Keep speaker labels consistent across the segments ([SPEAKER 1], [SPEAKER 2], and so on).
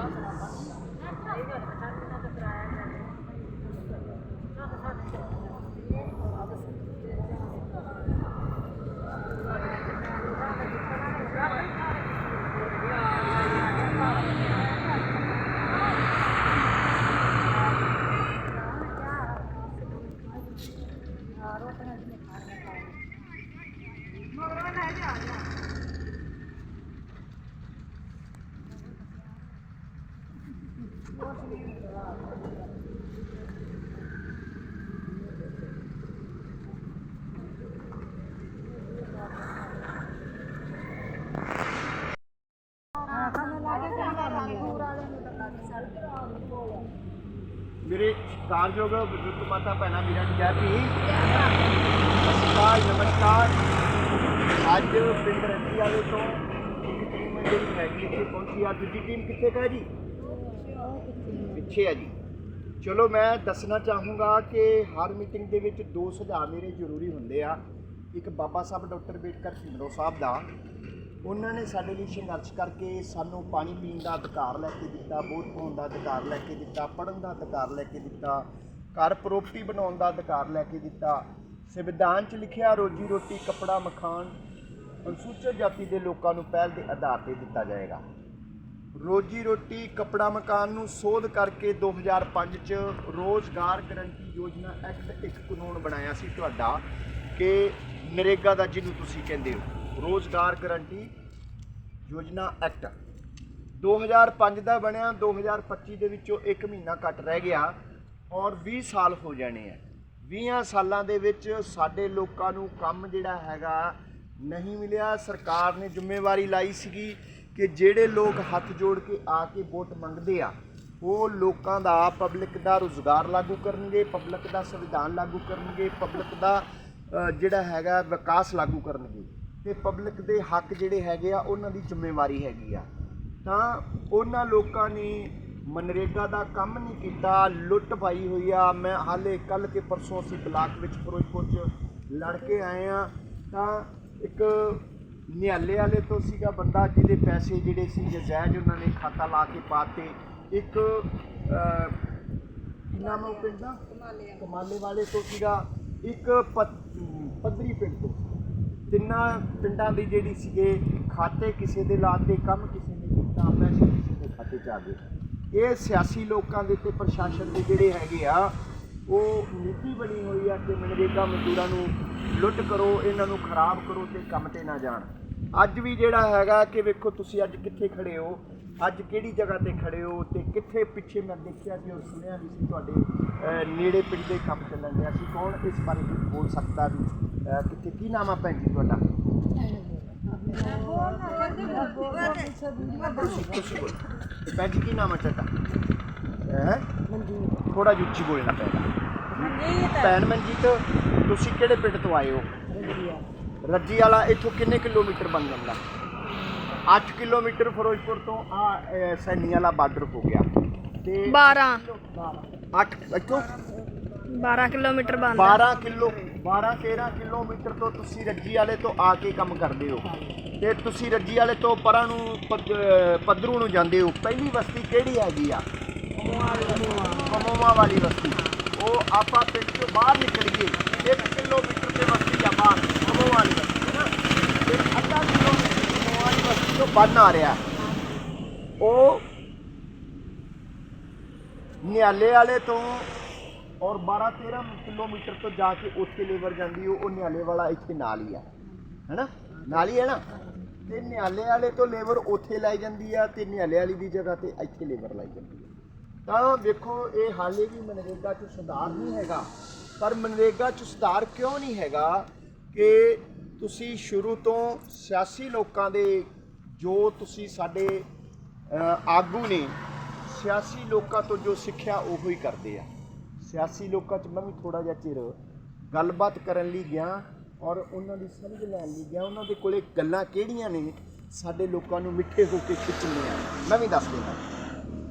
[SPEAKER 1] 안녕하세 요. ਮੇਰੇ ਸਤਿਕਾਰਯੋਗ ਬਜ਼ੁਰਗ ਮਾਤਾ ਭੈਣਾਂ ਵੀਰਾਂ ਦੀ ਜੈ ਭੀ ਸਤਿਕਾਰ ਨਮਸਕਾਰ ਅੱਜ ਪਿੰਡ ਰੱਜੀ ਵਾਲੇ ਤੋਂ ਇੱਕ ਟੀਮ ਜਿਹੜੀ ਹੈਗੀ ਇੱਥੇ ਪਹੁੰਚੀ ਆ ਦੂਜੀ ਟੀਮ ਕਿੱਥੇ ਕਾ ਜੀ ਪਿੱਛੇ ਆ ਜੀ। ਚਲੋ ਮੈਂ ਦੱਸਣਾ ਚਾਹੂੰਗਾ ਕਿ ਹਰ ਮੀਟਿੰਗ ਦੇ ਵਿੱਚ ਦੋ ਸੁਝਾਅ ਮੇਰੇ ਜ਼ਰੂਰੀ ਹੁੰਦੇ ਆ। ਇੱਕ ਬਾਬਾ ਸਾਹਿਬ, ਡਾਕਟਰ ਬੇਟਕਰ ਢਿੰਡੋ ਸਾਹਿਬ ਦਾ। ਉਹਨਾਂ ਨੇ ਸਾਡੇ ਲਈ ਸੰਘਰਸ਼ ਕਰਕੇ ਸਾਨੂੰ ਪਾਣੀ ਪੀਣ ਦਾ ਅਧਿਕਾਰ ਲੈ ਕੇ ਦਿੱਤਾ ਬੋਧ ਪਾਉਣ ਦਾ ਅਧਿਕਾਰ ਲੈ ਕੇ ਦਿੱਤਾ, ਪੜ੍ਹਨ ਦਾ ਅਧਿਕਾਰ ਲੈ ਕੇ ਦਿੱਤਾ, ਘਰ ਪ੍ਰੋਪਰਟੀ ਬਣਾਉਣ ਦਾ ਅਧਿਕਾਰ ਲੈ ਕੇ ਦਿੱਤਾ। ਸੰਵਿਧਾਨ 'ਚ ਲਿਖਿਆ, ਰੋਜੀ ਰੋਟੀ, ਕੱਪੜਾ ਮਕਾਨ ਅਨੁਸੂਚਿਤ ਜਾਤੀ ਦੇ ਲੋਕਾਂ ਨੂੰ ਪਹਿਲ ਦੇ ਆਧਾਰ ਤੇ ਦਿੱਤਾ ਜਾਏਗਾ। ਰੋਜੀ ਰੋਟੀ ਕੱਪੜਾ ਮਕਾਨ ਨੂੰ ਸੋਧ ਕਰਕੇ 2005 ਚ ਰੋਜ਼ਗਾਰ ਗਰੰਟੀ ਯੋਜਨਾ ਐਕਟ ਇੱਕ ਕਾਨੂੰਨ ਬਣਾਇਆ ਸੀ ਤੁਹਾਡਾ ਕਿ ਨਰੇਗਾ ਦਾ ਜਿਹਨੂੰ ਤੁਸੀਂ ਕਹਿੰਦੇ ਹੋ, ਰੋਜ਼ਗਾਰ ਗਰੰਟੀ ਯੋਜਨਾ ਐਕਟ। 2005 ਦਾ ਬਣਿਆ 2025 ਦੇ ਵਿੱਚੋਂ 1 ਮਹੀਨਾ ਘੱਟ ਰਹਿ ਗਿਆ ਔਰ 20 ਸਾਲ ਹੋ ਜਾਣੇ ਆ। 20 ਸਾਲਾਂ ਦੇ ਵਿੱਚ ਸਾਡੇ ਲੋਕਾਂ ਨੂੰ ਕੰਮ ਜਿਹੜਾ ਹੈਗਾ ਨਹੀਂ ਮਿਲਿਆ, ਸਰਕਾਰ ਨੇ ਜ਼ਿੰਮੇਵਾਰੀ ਲਾਈ ਸੀਗੀ। ਕਿ ਜਿਹੜੇ ਲੋਕ ਹੱਥ ਜੋੜ ਕੇ ਆ ਕੇ ਵੋਟ ਮੰਗਦੇ ਆ, ਉਹ ਲੋਕਾਂ ਦਾ ਪਬਲਿਕ ਦਾ ਰੋਜ਼ਗਾਰ ਲਾਗੂ ਕਰਨਗੇ ਪਬਲਿਕ ਦਾ ਸੰਵਿਧਾਨ ਲਾਗੂ ਕਰਨਗੇ ਪਬਲਿਕ ਦਾ ਜਿਹੜਾ ਹੈਗਾ ਵਿਕਾਸ ਲਾਗੂ ਕਰਨਗੇ। ਤੇ ਪਬਲਿਕ ਦੇ ਹੱਕ ਜਿਹੜੇ ਹੈਗੇ ਆ, ਉਹਨਾਂ ਦੀ ਜ਼ਿੰਮੇਵਾਰੀ ਹੈਗੀ ਆ। ਤਾਂ ਉਹਨਾਂ ਲੋਕਾਂ ਨੇ ਮਨਰੇਗਾ ਦਾ ਕੰਮ ਨਹੀਂ ਕੀਤਾ, ਲੁੱਟ ਪਾਈ ਹੋਈ ਆ। ਮੈਂ ਹਾਲੇ ਕੱਲ ਕੇ ਪਰਸੋਂ ਅਸੀਂ ਬਲਾਕ ਵਿੱਚ ਫਿਰੋਜ਼ਪੁਰ 'ਚ ਲੜ ਕੇ ਆਏ ਆ। ਤਾਂ ਇੱਕ ਨਿਹਾਲੇ ਵਾਲੇ ਤੋਂ ਸੀਗਾ ਬੰਦਾ ਜਿਹਦੇ ਪੈਸੇ ਜਿਹੜੇ ਸੀ ਨਜਾਇਜ਼ ਉਹਨਾਂ ਨੇ ਖਾਤਾ ਲਾ ਕੇ ਪਾਤੇ। ਇੱਕ ਨਾਮ ਉਹ ਪਿੰਡ ਦਾ? ਕਮਾਲੇ ਵਾਲੇ। ਤੋਂ ਸੀਗਾ ਇੱਕ ਪ- ਪੱਧਰੀ ਪਿੰਡ ਤੋਂ। ਤਿੰਨਾਂ ਪਿੰਡਾਂ ਦੀ ਜਿਹੜੀ ਸੀਗੇ ਖਾਤੇ ਕਿਸੇ ਦੇ ਲਾਤੇ ਕੰਮ ਕਿਸੇ ਨੇ ਕੀਤਾ ਪੈਸੇ ਕਿਸੇ ਦੇ ਖਾਤੇ ਚ ਆ ਗਏ। ਇਹ ਸਿਆਸੀ ਲੋਕਾਂ ਦੇ ਤੇ ਪ੍ਰਸ਼ਾਸਨ ਦੇ ਜਿਹੜੇ ਹੈਗੇ ਆ ਉਹ ਨੀਤੀ ਬਣੀ ਹੋਈ ਆ ਕਿ ਮਨਰੇਗਾ ਮਜ਼ਦੂਰਾਂ ਨੂੰ ਲੁੱਟ ਕਰੋ ਇਹਨਾਂ ਨੂੰ ਖਰਾਬ ਕਰੋ ਤੇ ਕੰਮ ਤੇ ਨਾ ਜਾਣ। ਅੱਜ ਵੀ ਜਿਹੜਾ ਹੈਗਾ ਕਿ ਵੇਖੋ ਤੁਸੀਂ ਅੱਜ ਕਿੱਥੇ ਖੜੇ ਹੋ ਅੱਜ ਕਿਹੜੀ ਜਗ੍ਹਾ ਤੇ ਖੜੇ ਹੋ ਤੇ ਕਿੱਥੇ ਪਿੱਛੇ ਮੈਂ ਦੇਖਿਆ ਸੀ ਔਰ ਸੁਣਿਆ ਵੀ ਸੀ ਤੁਹਾਡੇ ਨੇੜੇ ਪਿੰਡ ਦੇ ਕੰਮ ਚੱਲਣ ਰਿਹਾ ਸੀ। ਕੌਣ ਇਸ ਬਾਰੇ ਕੁਝ ਬੋਲ ਸਕਦਾ ਵੀ ਕਿੱਥੇ ਕੀ ਨਾਮ ਆ ਭੈਣ ਜੀ ਤੁਹਾਡਾ? ਭੈਣ ਜੀ ਕੀ ਨਾਮ ਆ ਤੁਹਾਡਾ? ਹੈ? ਥੋੜਾ ਉੱਚੀ ਬੋਲਣਾ ਪੈਣਾ ਭੈਣ ਮਨਜੀਤ ਤੁਸੀਂ ਕਿਹੜੇ ਪਿੰਡ ਤੋਂ ਆਏ ਹੋ? ਰੱਜੀ ਵਾਲਾ ਇੱਥੋਂ ਕਿੰਨੇ ਕਿਲੋਮੀਟਰ ਬਣ ਜਾਂਦਾ? 8 ਕਿਲੋਮੀਟਰ ਫਿਰੋਜ਼ਪੁਰ ਤੋਂ ਆ ਸੈਣੀ ਵਾਲਾ ਬਾਰਡਰ ਹੋ ਗਿਆ। ਤੇ
[SPEAKER 2] 12
[SPEAKER 1] 8 ਇੱਥੋਂ
[SPEAKER 2] 12 ਕਿਲੋਮੀਟਰ ਬੰਦ
[SPEAKER 1] 12 ਕਿਲੋ 12 13 ਕਿਲੋਮੀਟਰ ਤੋਂ ਤੁਸੀਂ ਰੱਜੀ ਵਾਲੇ ਤੋਂ ਆ ਕੇ ਕੰਮ ਕਰਦੇ ਹੋ। ਤੇ ਤੁਸੀਂ ਰੱਜੀ ਵਾਲੇ ਤੋਂ ਪਰਾਂ ਨੂੰ ਪੱਧਰੂ ਨੂੰ ਜਾਂਦੇ ਹੋ। ਪਹਿਲੀ ਬਸਤੀ ਕਿਹੜੀ ਹੈਗੀ ਆ? ਕਮੋਮਾ ਵਾਲੀ ਬਸਤੀ। ਉਹ ਆਪਾਂ ਪਿੰਡ ਤੋਂ ਬਾਹਰ ਨਿਕਲੀਏ 1 ਕਿਲੋਮੀਟਰ ਦੇ ਬਸਤੀ ਆ ਬਾਹਰ ਕਮੋਮਾ ਵਾਲੀ ਬਸਤੀ ਹੈ ਤੇ ਅੱਧਾ ਕਿਲੋਮੀਟਰ ਕਮੋਮਾ ਵਾਲੀ ਬਸਤੀ ਤੋਂ ਬੰਨ ਆ ਰਿਹਾ, ਉਹ ਨਿਆਲੇ ਵਾਲੇ ਤੋਂ ਔਰ 12 13 ਕਿਲੋਮੀਟਰ ਤੋਂ ਜਾ ਕੇ ਉੱਥੇ ਲੇਬਰ ਜਾਂਦੀ, ਉਹ ਉਹ ਨਿਆਲੇ ਵਾਲਾ ਇੱਥੇ ਨਾਲ ਹੀ ਆ ਹੈਨਾ ਨਾਲ ਹੀ ਹੈ ਨਾ? ਤੇ ਨਿਆਲੇ ਵਾਲੇ ਤੋਂ ਲੇਬਰ ਉੱਥੇ ਲਾਈ ਜਾਂਦੀ ਆ ਤੇ ਨਿਆਲੇ ਵਾਲੀ ਦੀ ਜਗ੍ਹਾ ਤੇ ਇੱਥੇ ਲੇਬਰ ਲਾਈ ਜਾਂਦੀ ਆ। ਤਾਂ ਵੇਖੋ, ਇਹ ਹਾਲੇ ਵੀ ਮਨਰੇਗਾ 'ਚ ਸੁਧਾਰ ਨਹੀਂ ਹੈਗਾ। ਪਰ ਮਨਰੇਗਾ 'ਚ ਸੁਧਾਰ ਕਿਉਂ ਨਹੀਂ ਹੈਗਾ ਕਿ ਤੁਸੀਂ ਸ਼ੁਰੂ ਤੋਂ ਸਿਆਸੀ ਲੋਕਾਂ ਦੇ ਜੋ ਤੁਸੀਂ ਸਾਡੇ ਆਗੂ ਨੇ, ਸਿਆਸੀ ਲੋਕਾਂ ਤੋਂ ਜੋ ਸਿੱਖਿਆ ਉਹੋ ਹੀ ਕਰਦੇ ਆ। ਸਿਆਸੀ ਲੋਕਾਂ 'ਚ ਮੈਂ ਵੀ ਥੋੜਾ ਜਿਹਾ ਚਿਰ ਗੱਲਬਾਤ ਕਰਨ ਲਈ ਗਿਆ ਔਰ ਉਹਨਾਂ ਦੀ ਸਮਝ ਲੈਣ ਲਈ ਗਿਆ। ਉਹਨਾਂ ਦੇ ਕੋਲੇ ਗੱਲਾਂ ਕਿਹੜੀਆਂ ਨੇ? ਸਾਡੇ ਲੋਕਾਂ ਨੂੰ ਮਿੱਠੇ ਹੋ ਕੇ ਖਿੱਚਣੀਆਂ। ਮੈਂ ਵੀ ਦੱਸ ਦਿੰਦਾ।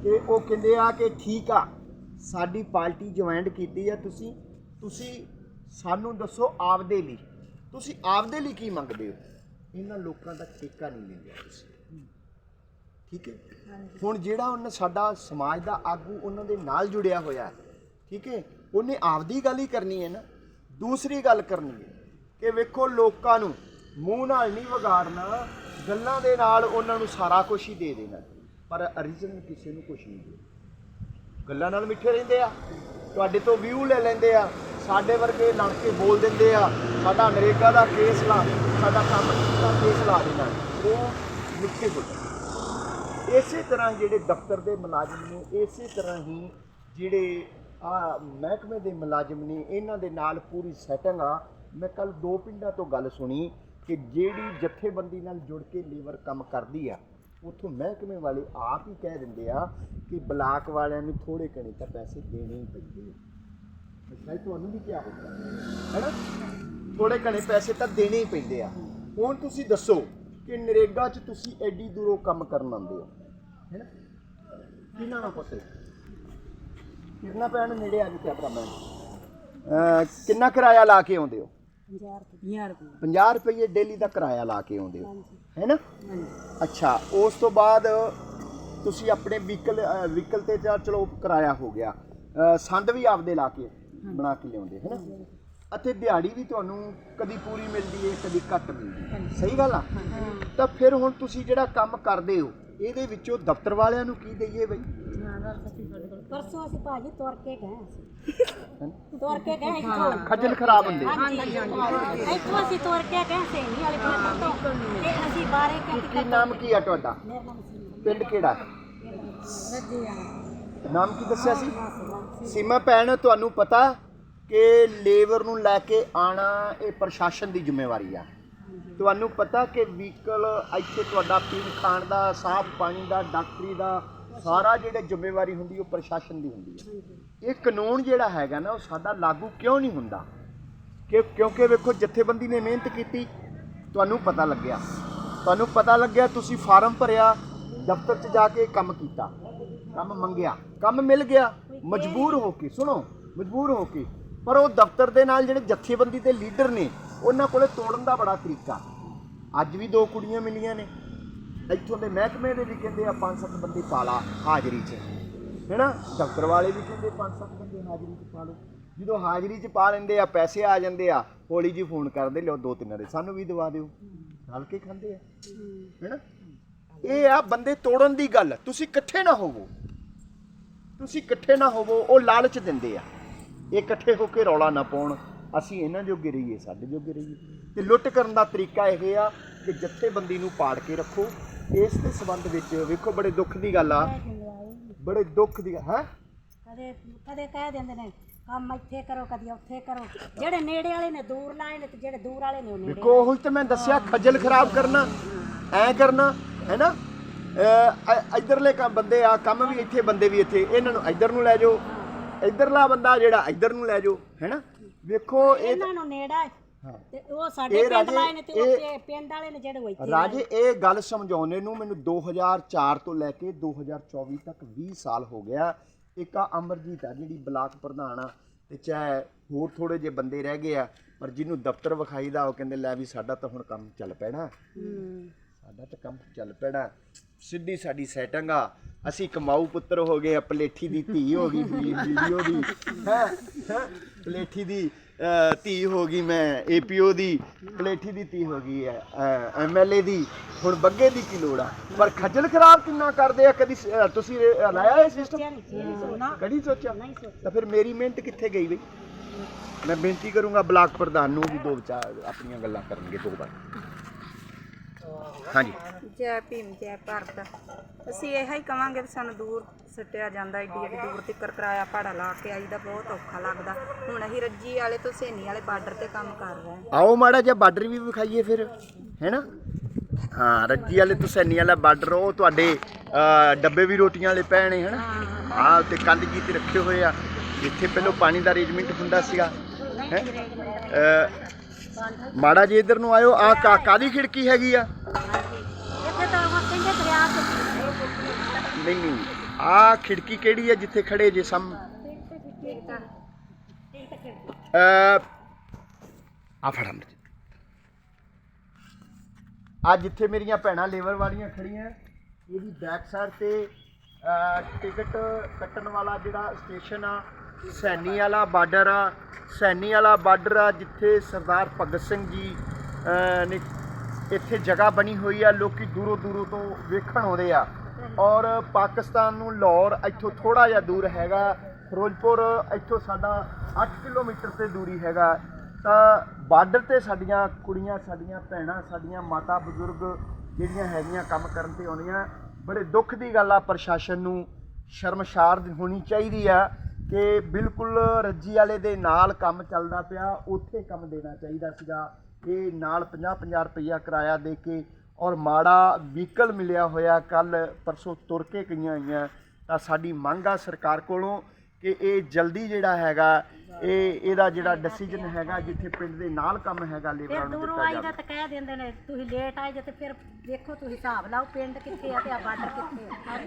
[SPEAKER 1] ਕਿ ਉਹ ਕਹਿੰਦੇ ਆ ਕਿ ਠੀਕ ਆ ਸਾਡੀ ਪਾਰਟੀ ਜੁਆਇੰਟ ਕੀਤੀ ਆ ਤੁਸੀਂ ਤੁਸੀਂ ਸਾਨੂੰ ਦੱਸੋ ਆਪਦੇ ਲਈ। ਤੁਸੀਂ ਆਪਦੇ ਲਈ ਕੀ ਮੰਗਦੇ ਹੋ? ਇਹਨਾਂ ਲੋਕਾਂ ਦਾ ਠੇਕਾ ਨਹੀਂ ਲੈਂਦੇ ਤੁਸੀਂ। ਠੀਕ ਹੈ? ਹੁਣ ਜਿਹੜਾ ਉਹਨੇ ਸਾਡਾ ਸਮਾਜ ਦਾ ਆਗੂ ਉਹਨਾਂ ਦੇ ਨਾਲ ਜੁੜਿਆ ਹੋਇਆ ਹੈ ਠੀਕ ਹੈ? ਉਹਨੇ ਆਪਦੀ ਗੱਲ ਹੀ ਕਰਨੀ ਹੈ ਨਾ ਦੂਸਰੀ ਗੱਲ ਕਰਨੀ ਹੈ ਕਿ ਵੇਖੋ ਲੋਕਾਂ ਨੂੰ ਮੂੰਹ ਨਾਲ ਨਹੀਂ ਵਿਗਾੜਨਾ ਗੱਲਾਂ ਦੇ ਨਾਲ ਉਹਨਾਂ ਨੂੰ ਸਾਰਾ ਕੁਝ ਹੀ ਦੇ ਦੇਣਾ। ਪਰ origignal ਕਿਸੇ ਨੂੰ ਕੁਝ ਨਹੀਂ ਦੇ ਗੱਲਾਂ ਨਾਲ ਮਿੱਠੇ ਰਹਿੰਦੇ ਆ। ਤੁਹਾਡੇ ਤੋਂ ਵਿਊ ਲੈ ਲੈਂਦੇ ਆ। ਸਾਡੇ ਵਰਗੇ ਲੜਕੇ ਬੋਲ ਦਿੰਦੇ ਆ, ਸਾਡਾ ਨਰੇਗਾ ਦਾ ਕੇਸ ਲਾ, ਸਾਡਾ ਕੰਮ ਦਾ ਕੇਸ ਲਾ ਦੇਣਾ। ਉਹ ਮਿੱਠੇ ਹੋ ਜਾਂਦੇ ਇਸੇ ਤਰ੍ਹਾਂ ਜਿਹੜੇ ਦਫ਼ਤਰ ਦੇ ਮੁਲਾਜ਼ਮ ਨੇ, ਇਸੇ ਤਰ੍ਹਾਂ ਹੀ ਜਿਹੜੇ ਆ ਮਹਿਕਮੇ ਦੇ ਮੁਲਾਜ਼ਮ ਨੇ, ਇਹਨਾਂ ਦੇ ਨਾਲ ਪੂਰੀ ਸੈਟਿੰਗ ਆ। ਮੈਂ ਕੱਲ ਦੋ ਪਿੰਡਾਂ ਤੋਂ ਗੱਲ ਸੁਣੀ ਕਿ ਜਿਹੜੀ ਜਥੇਬੰਦੀ ਨਾਲ ਜੁੜ ਕੇ ਲੀਵਰ ਕੰਮ ਕਰਦੀ ਆ ਉੱਥੋਂ ਮਹਿਕਮੇ ਵਾਲੇ ਆਪ ਹੀ ਕਹਿ ਦਿੰਦੇ ਆ ਕਿ ਬਲਾਕ ਵਾਲਿਆਂ ਨੂੰ ਥੋੜੇ ਘਣੇ ਤਾਂ ਪੈਸੇ ਦੇਣੇ ਹੀ ਪੈਂਦੇ ਆ। ਸ਼ਾਇਦ ਤੁਹਾਨੂੰ ਵੀ ਕਿਹਾ ਹੋਊਗਾ ਹੈਨਾ? ਥੋੜੇ ਘਣੇ ਪੈਸੇ ਤਾਂ ਦੇਣੇ ਹੀ ਪੈਂਦੇ ਆ। ਹੁਣ ਤੁਸੀਂ ਦੱਸੋ ਕਿ ਨਰੇਗਾ 'ਚ ਤੁਸੀਂ ਐਡੀ ਦੂਰੋਂ ਕੰਮ ਕਰਨ ਆਉਂਦੇ ਹੋ, ਹੈਨਾ? ਕਿੰਨਾ ਨਾ ਪੁੱਛੇ। ਕਿੰਨਾ ਪੈਣ ਨੇੜੇ ਆ ਜੀ ਕੈਮਰਾਮੈਨ ਅਹ ਕਿੰਨਾ ਕਿਰਾਇਆ ਲਾ ਕੇ ਆਉਂਦੇ ਹੋ? 50 ਰੁਪਏ ਡੇਲੀ ਦਾ ਕਿਰਾਇਆ ਲਾ ਕੇ ਆਉਂਦੇ ਹੋ। ਹੈਨਾ ਅੱਛਾ ਉਸ ਤੋਂ ਬਾਅਦ ਤੁਸੀਂ ਆਪਣੇ ਵਹੀਕਲ ਵਹੀਕਲ ਤੇ ਤਾਂ ਚਲੋ ਕਿਰਾਇਆ ਹੋ ਗਿਆ। ਸੰਦ ਵੀ ਆਪਦੇ ਲਾ ਕੇ ਬਣਾ ਕੇ ਲਿਆਉਂਦੇ ਹੈਨਾ ਅਤੇ ਦਿਹਾੜੀ ਵੀ ਤੁਹਾਨੂੰ ਕਦੀ ਪੂਰੀ ਮਿਲਦੀ ਹੈ ਕਦੀ ਘੱਟ ਮਿਲਦੀ ਹੈ ਸਹੀ ਗੱਲ ਆ? ਤਾਂ ਫਿਰ ਹੁਣ ਤੁਸੀਂ ਜਿਹੜਾ ਕੰਮ ਕਰਦੇ ਹੋ ਇਹਦੇ ਵਿੱਚੋਂ ਦਫ਼ਤਰ ਵਾਲਿਆਂ ਨੂੰ ਕੀ ਦਈਏ ਬਈ?
[SPEAKER 3] ਪਰਸੋਂ ਅਸੀਂ ਭਾਜੀ ਤੁਰ ਕੇ ਗਏ ਅਸੀਂ? ਤੁਰ ਕੇ ਗਏ ਇੱਥੋਂ
[SPEAKER 1] ਖੱਜਲ ਖਰਾਬ ਹੁੰਦੇ।
[SPEAKER 3] ਹਾਂਜੀ ਇੱਥੋਂ ਅਸੀਂ ਤੁਰ ਕੇ ਗਏ ਸੇਨੀ ਵਾਲੇ ਪਿੰਡ ਤੋਂ ਤੇ ਅਸੀਂ ਬਾਰੇ
[SPEAKER 1] ਕੀ
[SPEAKER 3] ਕਿ
[SPEAKER 1] ਨਾਮ ਕੀ ਆ ਤੁਹਾਡਾ? ਪਿੰਡ ਕਿਹੜਾ? ਨਾਮ ਕੀ ਦੱਸਿਆ ਸੀ? ਸੀਮਾ ਭੈਣ ਤੁਹਾਨੂੰ ਪਤਾ ਕਿ ਲੇਬਰ ਨੂੰ ਲੈ ਕੇ ਆਣਾ ਇਹ ਪ੍ਰਸ਼ਾਸਨ ਦੀ ਜ਼ਿੰਮੇਵਾਰੀ ਆ। ਤੁਹਾਨੂੰ ਪਤਾ ਕਿ ਵਹੀਕਲ ਇੱਥੇ ਤੁਹਾਡਾ ਪੀਣ ਖਾਣ ਦਾ ਸਾਫ਼ ਪਾਣੀ ਦਾ ਡਾਕਟਰੀ ਦਾ ਸਾਰਾ ਜਿਹੜੇ ਜ਼ਿੰਮੇਵਾਰੀ ਹੁੰਦੀ ਉਹ ਪ੍ਰਸ਼ਾਸਨ ਦੀ ਹੁੰਦੀ ਹੈ। ਇਹ ਕਾਨੂੰਨ ਜਿਹੜਾ ਹੈਗਾ ਨਾ ਉਹ ਸਾਡਾ ਲਾਗੂ ਕਿਉਂ ਨਹੀਂ ਹੁੰਦਾ? ਕਿ ਕਿਉਂਕਿ ਵੇਖੋ ਜਥੇਬੰਦੀ ਨੇ ਮਿਹਨਤ ਕੀਤੀ ਤੁਹਾਨੂੰ ਪਤਾ ਲੱਗਿਆ। ਤੁਹਾਨੂੰ ਪਤਾ ਲੱਗਿਆ ਤੁਸੀਂ ਫਾਰਮ ਭਰਿਆ ਦਫ਼ਤਰ 'ਚ ਜਾ ਕੇ ਕੰਮ ਕੀਤਾ ਕੰਮ ਮੰਗਿਆ। ਕੰਮ ਮਿਲ ਗਿਆ ਮਜਬੂਰ ਹੋ ਕੇ ਸੁਣੋ ਮਜਬੂਰ ਹੋ ਕੇ। ਪਰ ਉਹ ਦਫ਼ਤਰ ਦੇ ਨਾਲ ਜਿਹੜੇ ਜਥੇਬੰਦੀ ਦੇ ਲੀਡਰ ਨੇ ਉਹਨਾਂ ਕੋਲੇ ਤੋੜਨ ਦਾ ਬੜਾ ਤਰੀਕਾ। ਅੱਜ ਵੀ ਦੋ ਕੁੜੀਆਂ ਮਿਲੀਆਂ ਨੇ। ਇੱਥੋਂ ਦੇ ਮਹਿਕਮੇ ਦੇ ਵੀ ਕਹਿੰਦੇ ਆ ਪੰਜ ਸੱਤ ਬੰਦੇ ਪਾਲਾ ਹਾਜ਼ਰੀ 'ਚ। ਹੈਨਾ? ਦਫ਼ਤਰ ਵਾਲੇ ਵੀ ਕਹਿੰਦੇ ਪੰਜ ਸੱਤ ਬੰਦੇ ਹਾਜ਼ਰੀ 'ਚ ਪਾ ਲਓ। ਜਦੋਂ ਹਾਜ਼ਰੀ 'ਚ ਪਾ ਲੈਂਦੇ ਆ, ਪੈਸੇ ਆ ਜਾਂਦੇ ਆ, ਹੌਲੀ ਜੀ ਫੋਨ ਕਰਦੇ ਲਿਓ ਦੋ ਤਿੰਨ ਦੇ। ਸਾਨੂੰ ਵੀ ਦਵਾ ਦਿਓ। ਨਾਲ ਕੇ ਖਾਂਦੇ ਆ। ਹੈਨਾ? ਇਹ ਆ ਬੰਦੇ ਤੋੜਨ ਦੀ ਗੱਲ। ਤੁਸੀਂ ਇਕੱਠੇ ਨਾ ਹੋਵੋ। ਤੁਸੀਂ ਇਕੱਠੇ ਨਾ ਹੋਵੋ, ਉਹ ਲਾਲਚ ਦਿੰਦੇ ਆ। ਇਹ ਇਕੱਠੇ ਹੋ ਕੇ ਰੌਲਾ ਨਾ ਪਾਉਣ। ਅਸੀਂ ਇਹਨਾਂ ਜੋਗੇ ਰਹੀਏ, ਸਾਡੇ ਜੋਗੇ ਰਹੀਏ। ਤੇ ਲੁੱਟ ਕਰਨ ਦਾ ਤਰੀਕਾ ਇਹ ਆ ਕਿ ਜਥੇਬੰਦੀ ਨੂੰ ਪਾੜ ਕੇ ਰੱਖੋ। ਇਸ ਦੇ ਸੰਬੰਧ ਵਿੱਚ ਵੇਖੋ ਬੜੇ ਦੁੱਖ ਦੀ ਗੱਲ ਆ। ਬੜੇ ਦੁੱਖ ਦੀ ਹੈ?
[SPEAKER 3] ਕਦੇ ਕਦੇ ਕਹਿ ਦਿੰਦੇ ਨੇ ਕੰਮ ਇੱਥੇ ਕਰੋ ਕਦੀ ਉੱਥੇ ਕਰੋ। ਜਿਹੜੇ ਨੇੜੇ ਵਾਲੇ ਨੇ ਦੂਰ ਲਾਏ ਨੇ ਤੇ ਜਿਹੜੇ ਦੂਰ ਵਾਲੇ ਨੇ ਉਹ ਨੇੜੇ
[SPEAKER 1] ਵੇਖੋ ਉਹੀ ਤੇ ਮੈਂ ਦੱਸਿਆ ਖੱਜਲ ਖਰਾਬ ਕਰਨਾ ਐ ਕਰਨਾ ਅਹ ਇ- ਇੱਧਰਲੇ ਕੰਮ ਬੰਦੇ ਆ ਕੰਮ ਵੀ ਇੱਥੇ ਬੰਦੇ ਵੀ ਇੱਥੇ। ਇਹਨਾਂ ਨੂੰ ਇੱਧਰ ਨੂੰ ਲੈ ਜਾਓ ਇੱਧਰਲਾ ਬੰਦਾ ਜਿਹੜਾ ਇੱਧਰ ਨੂੰ ਲੈ ਜਾਓ ਹੈਨਾ ਵੇਖੋ ਇਹ
[SPEAKER 3] ਇਹਨਾਂ ਨੂੰ ਨੇੜਾ ਹੈ।
[SPEAKER 1] ਹਾਂ।
[SPEAKER 3] ਤੇ ਉਹ ਸਾਡੇ
[SPEAKER 1] ਇਹ
[SPEAKER 3] ਪਿੰਡ
[SPEAKER 1] ਰਾਜੇ,
[SPEAKER 3] ਲਾਏ ਨੇ ਤੇ ਉਹ
[SPEAKER 1] ਇਹ-
[SPEAKER 3] ਪੇ- ਪਿੰਡ ਵਾਲੇ ਨੇ ਜਿਹੜੇ ਉਹ ਇੱਥੇ
[SPEAKER 1] ਰਾਜੇ ਇਹ ਗੱਲ ਸਮਝਾਉਣੇ ਨੂੰ ਮੈਨੂੰ 2004 ਤੋਂ ਲੈ ਕੇ 2024 ਤੱਕ 20 ਸਾਲ ਹੋ ਗਿਆ। ਇੱਕ ਆ ਅਮਰਜੀਤ ਆ ਜਿਹੜੀ ਬਲਾਕ ਪ੍ਰਧਾਨ ਆ ਤੇ ਚਾਹੇ ਹੋਰ ਥੋੜੇ ਜਿਹੇ ਬੰਦੇ ਰਹਿ ਗਏ ਆ ਪਰ ਜਿਹਨੂੰ ਦਫ਼ਤਰ ਵਿਖਾਈਦਾ ਉਹ ਕਹਿੰਦੇ ਲੈ ਵੀ ਸਾਡਾ ਤਾਂ ਹੁਣ ਕੰਮ ਚੱਲ ਪੈਣਾ। ਸਾਡਾ ਤਾਂ ਕੰਮ ਚੱਲ ਪੈਣਾ। ਸਿੱਧੀ ਸਾਡੀ ਸੈਟਿੰਗ ਆ। ਅਸੀਂ ਕਮਾਊ ਪੁੱਤਰ ਹੋ ਗਏ ਆ, ਪਲੇਠੀ ਦੀ ਧੀ ਹੋ ਗਈ ਵੀ- ਵੀਡੀਓ ਦੀ ਹੈ ਪਲੇਠੀ ਦੀ ਧੀ ਹੋ ਗਈ ਮੈਂ ਏਪੀਓ ਦੀ ਪਲੇਠੀ ਦੀ ਧੀ ਹੋ ਗਈ ਹੈ ਐਮਐਲਏ ਦੀ ਹੁਣ ਬੱਗੇ ਦੀ ਕੀ ਲੋੜ ਆ? ਪਰ ਖੱਜਲ ਖਰਾਬ ਕਿੰਨਾ ਕਰਦੇ ਆ? ਕਦੀ ਸ- ਅਹ, ਤੁਸੀਂ ਲਾਇਆ ਇਹ ਸਿਸਟਮ ਕਦੀ ਸੋਚਿਆ। ਤਾਂ ਫਿਰ ਮੇਰੀ ਮਿਹਨਤ ਕਿੱਥੇ ਗਈ ਬਈ? ਮੈਂ ਬੇਨਤੀ ਕਰੂੰਗਾ ਬਲਾਕ ਪ੍ਰਧਾਨ ਨੂੰ ਵੀ ਦੋ ਵਿਚਾਰ ਆਪਣੀਆਂ ਗੱਲਾਂ ਕਰਨਗੇ ਦੋ ਵਾਰ। ਹਾਂਜੀ।
[SPEAKER 2] ਜੈ ਭੀਮ ਜੈ ਭਾਰਤ। ਅਸੀਂ ਇਹ ਹੀ ਕਵਾਂਗੇ ਵੀ ਸਾਨੂੰ ਦੂਰ ਸੱਟਿਆ ਜਾਂਦਾ ਏਡੀ ਏਡੀ ਦੂਰ ਤੱਕ ਕਿਰਾਇਆ ਭਾੜਾ ਲਾ ਕੇ ਆਈਦਾ ਬਹੁਤ ਔਖਾ ਲੱਗਦਾ। ਹੁਣ ਅਸੀਂ ਰੱਜੀ ਵਾਲੇ ਤੋਂ ਸੇਨੀ ਵਾਲੇ ਬਾਰਡਰ ਤੇ ਕੰਮ ਕਰ ਰਹੇ ਹਾਂ।
[SPEAKER 1] ਆਓ ਮਾੜਾ ਜਿਹਾ ਬਾਰਡਰ ਵੀ ਵਿਖਾਈਏ ਫਿਰ ਹੈਨਾ? ਹਾਂ ਰੱਜੀ ਵਾਲੇ ਤੋਂ ਸੈਨੀ ਵਾਲਾ ਬਾਰਡਰ ਉਹ ਤੁਹਾਡੇ ਅਹ, ਡੱਬੇ ਵੀ ਰੋਟੀਆਂ ਵਾਲੇ ਪੈਣੇ ਹਨਾ? ਹਾਂ। ਤੇ ਕੰਧ ਜੀ ਤੇ ਰੱਖੇ ਹੋਏ ਆ ਜਿੱਥੇ ਪਹਿਲਾਂ ਪਾਣੀ ਦਾ ਅਰੇਂਜਮੈਂਟ ਹੁੰਦਾ ਸੀਗਾ ਹੈ? ਮਾੜਾ ਜੀ ਇਧਰ ਨੂੰ ਆਇਓ ਆ ਕਾ ਕਾਦੀ ਖਿੜਕੀ ਹੈਗੀ ਆ?
[SPEAKER 3] ਇੱਥੇ ਤਾਂ ਉਹ ਕਹਿੰਦੇ ਦਰਿਆ ਤੇ
[SPEAKER 1] ਨਹੀਂ ਨਹੀਂ ਆ ਖਿੜਕੀ ਕਿਹੜੀ ਆ ਜਿੱਥੇ ਖੜੇ ਜੇ ਸਮ ਆ ਫੜਾ ਆ ਜਿੱਥੇ ਮੇਰੀਆਂ ਭੈਣਾਂ ਲੇਬਰ ਵਾਲੀਆਂ ਖੜੀਆਂ ਇਹਦੀ ਬੈਕ ਸਾਈਡ ਤੇ ਟਿਕਟ ਕੱਟਣ ਵਾਲਾ ਜਿਹੜਾ ਸਟੇਸ਼ਨ ਆ ਸੈਣੀ ਵਾਲਾ ਬਾਰਡਰ ਆ। ਸੈਣੀ ਵਾਲਾ ਬਾਰਡਰ ਆ ਜਿੱਥੇ ਸਰਦਾਰ ਭਗਤ ਸਿੰਘ ਜੀ ਨੇ ਇੱਥੇ ਜਗ੍ਹਾ ਬਣੀ ਹੋਈ ਆ। ਲੋਕੀ ਦੂਰੋਂ ਦੂਰੋਂ ਤੋਂ ਵੇਖਣ ਆਉਂਦੇ ਆ। ਔਰ ਪਾਕਿਸਤਾਨ ਨੂੰ ਲਾਹੌਰ ਇੱਥੋਂ ਥੋੜਾ ਜਿਹਾ ਦੂਰ ਹੈਗਾ। ਫਿਰੋਜ਼ਪੁਰ ਇੱਥੋਂ ਸਾਡਾ 8 ਕਿਲੋਮੀਟਰ ਤੇ ਦੂਰੀ ਹੈਗਾ। ਤਾਂ ਬਾਰਡਰ ਤੇ ਸਾਡੀਆਂ ਕੁੜੀਆਂ, ਸਾਡੀਆਂ ਭੈਣਾਂ, ਸਾਡੀਆਂ ਮਾਤਾ ਬਜ਼ੁਰਗ ਜਿਹੜੀਆਂ ਹੈਗੀਆਂ ਕੰਮ ਕਰਨ ਤੇ ਆਉਂਦੀਆਂ, ਬੜੇ ਦੁੱਖ ਦੀ ਗੱਲ ਆ। ਪ੍ਰਸ਼ਾਸਨ ਨੂੰ ਸ਼ਰਮਸ਼ਾਰ ਹੋਣੀ ਚਾਹੀਦੀ ਆ। ਕਿ ਬਿਲਕੁਲ ਰੱਜੀ ਵਾਲੇ ਦੇ ਨਾਲ ਕੰਮ ਚੱਲਦਾ ਪਿਆ, ਉੱਥੇ ਕੰਮ ਦੇਣਾ ਚਾਹੀਦਾ ਸੀਗਾ। ਇਹ ਨਾਲ 50-50 ਰੁਪਈਆ ਕਿਰਾਇਆ ਦੇ ਕੇ ਔਰ ਮਾੜਾ ਵਹੀਕਲ ਮਿਲਿਆ ਹੋਇਆ ਕੱਲ ਪਰਸੋਂ ਤੁਰ ਕੇ ਗਈਆਂ ਹੋਈਆਂ। ਤਾਂ ਸਾਡੀ ਮੰਗ ਆ ਸਰਕਾਰ ਕੋਲੋਂ ਕਿ ਇਹ ਜਲਦੀ ਜਿਹੜਾ ਹੈਗਾ ਇਹ ਇਹਦਾ ਜਿਹੜਾ ਡਿਸੀਜਨ ਹੈਗਾ ਜਿੱਥੇ ਪਿੰਡ ਦੇ ਨਾਲ ਕੰਮ ਹੈਗਾ
[SPEAKER 3] ਫਿਰ
[SPEAKER 1] ਲੇਬਰਾਂ ਨੂੰ
[SPEAKER 3] ਦੂਰੋਂ
[SPEAKER 1] ਦਿੱਤਾ
[SPEAKER 3] ਆਈਦਾ
[SPEAKER 1] ਜਾਵੇ
[SPEAKER 3] ਤਾਂ ਕਹਿ ਦਿੰਦੇ ਨੇ ਤੁਸੀਂ ਲੇਟ ਆਏ ਜੇ ਤੇ ਫਿਰ ਵੇਖੋ ਤੁਸੀਂ ਹਿਸਾਬ ਲਾਓ ਪਿੰਡ ਕਿੱਥੇ ਆ ਤੇ ਆ ਬਾਰਡਰ ਕਿੱਥੇ ਆ?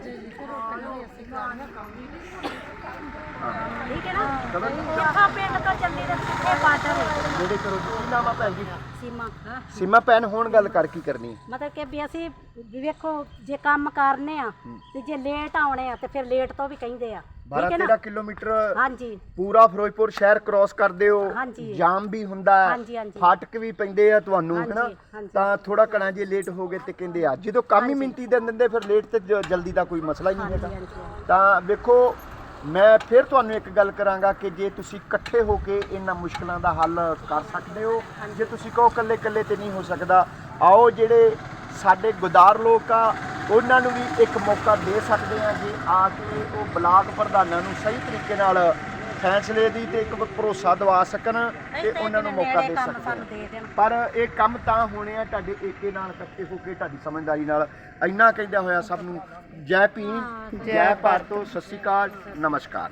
[SPEAKER 3] ਠੀਕ ਹੈ ਨਾ? ਕਿੱਥੋਂ ਪਿੰਡ ਤੋਂ ਚੱਲੀ ਤੇ ਕਿੱਥੇ ਬਾਰਡਰ ਹੈ
[SPEAKER 1] ਜਿਹੜੇ ਕਰੋ ਜੀ ਕੀ ਨਾਮ ਆ ਭੈਣ ਜੀ
[SPEAKER 3] ਸੀਮਾ।
[SPEAKER 1] ਸੀਮਾ ਭੈਣ ਹੁਣ ਗੱਲ ਕਰ ਕੀ ਕਰਨੀ
[SPEAKER 3] ਮਤਲਬ ਕਿ ਵੀ ਅਸੀਂ ਵੀ ਵੇਖੋ ਜੇ ਕੰਮ ਕਰਨੇ ਆ ਤੇ ਜੇ ਲੇਟ ਆਉਣੇ ਆ ਤੇ ਫਿਰ ਲੇਟ ਤੋਂ ਵੀ ਕਹਿੰਦੇ ਆ।
[SPEAKER 1] 12
[SPEAKER 3] ਠੀਕ ਹੈ
[SPEAKER 1] 13
[SPEAKER 3] ਨਾ
[SPEAKER 1] ਕਿਲੋਮੀਟਰ
[SPEAKER 3] ਹਾਂਜੀ।
[SPEAKER 1] ਪੂਰਾ ਫਿਰੋਜ਼ਪੁਰ ਸ਼ਹਿਰ ਕ੍ਰਾਸ ਕਰਦੇ ਹੋ। ਜਾਮ ਵੀ ਹੁੰਦਾ ਹੈ,
[SPEAKER 3] ਹਾਂਜੀ, ਹਾਂਜੀ।
[SPEAKER 1] ਫਾਟਕ ਵੀ ਪੈਂਦੇ ਆ ਤੁਹਾਨੂੰ ਹਨਾ। ਤਾਂ ਥੋੜਾ ਘਣਾ ਜੇ ਲੇਟ ਹੋ ਗਏ ਤੇ ਕਹਿੰਦੇ ਆ। ਜਦੋਂ ਕੰਮ ਹੀ ਮਿੰਟੀ ਦੇ ਦਿੰਦੇ ਫਿਰ ਲੇਟ ਤੇ ਜਲਦੀ ਦਾ ਕੋਈ ਮਸਲਾ ਹੀ ਨਹੀਂ ਹੈਗਾ। ਤਾਂ ਵੇਖੋ ਮੈਂ ਫਿਰ ਤੁਹਾਨੂੰ ਇੱਕ ਗੱਲ ਕਰਾਂਗਾ ਕਿ ਜੇ ਤੁਸੀਂ ਇਕੱਠੇ ਹੋ ਕੇ ਇਹਨਾਂ ਮੁਸ਼ਕਲਾਂ ਦਾ ਹੱਲ ਕਰ ਸਕਦੇ ਹੋ ਜੇ ਤੁਸੀਂ ਕਹੋ ਇਕੱਲੇ ਇਕੱਲੇ ਤੇ ਨਹੀਂ ਹੋ ਸਕਦਾ ਆਓ ਜਿਹੜੇ ਸਾਡੇ ਗੁਦਾਰ ਲੋਕ ਆ ਉਹਨਾਂ ਨੂੰ ਵੀ ਇੱਕ ਮੌਕਾ ਦੇ ਸਕਦੇ ਆ ਜੇ ਆ ਕੇ ਉਹ ਬਲਾਕ ਪ੍ਰਧਾਨਾਂ ਨੂੰ ਸਹੀ ਤਰੀਕੇ ਨਾਲ ਫੈਸਲੇ ਦੀ ਤੇ ਇੱਕ ਭਰੋਸਾ ਦਿਵਾ ਸਕਣ ਤੇ ਉਹਨਾਂ ਨੂੰ ਮੌਕਾ ਦੇ
[SPEAKER 3] ਦੇਣ
[SPEAKER 1] ਪਰ ਇਹ ਕੰਮ ਤਾਂ ਹੋਣੇ ਆ ਤੁਹਾਡੇ ਏਕੇ ਨਾਲ ਇਕੱਠੇ ਹੋ ਕੇ ਤੁਹਾਡੀ ਸਮਝਦਾਰੀ ਨਾਲ। ਇੰਨਾ ਕਹਿੰਦਾ ਹੋਇਆ ਸਭ ਨੂੰ ਜੈ ਭੀਮ ਜੈ ਭਾਰਤੋ। ਸਤਿ ਸ਼੍ਰੀ ਅਕਾਲ ਨਮਸਕਾਰ।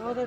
[SPEAKER 3] ਉਹਦੇ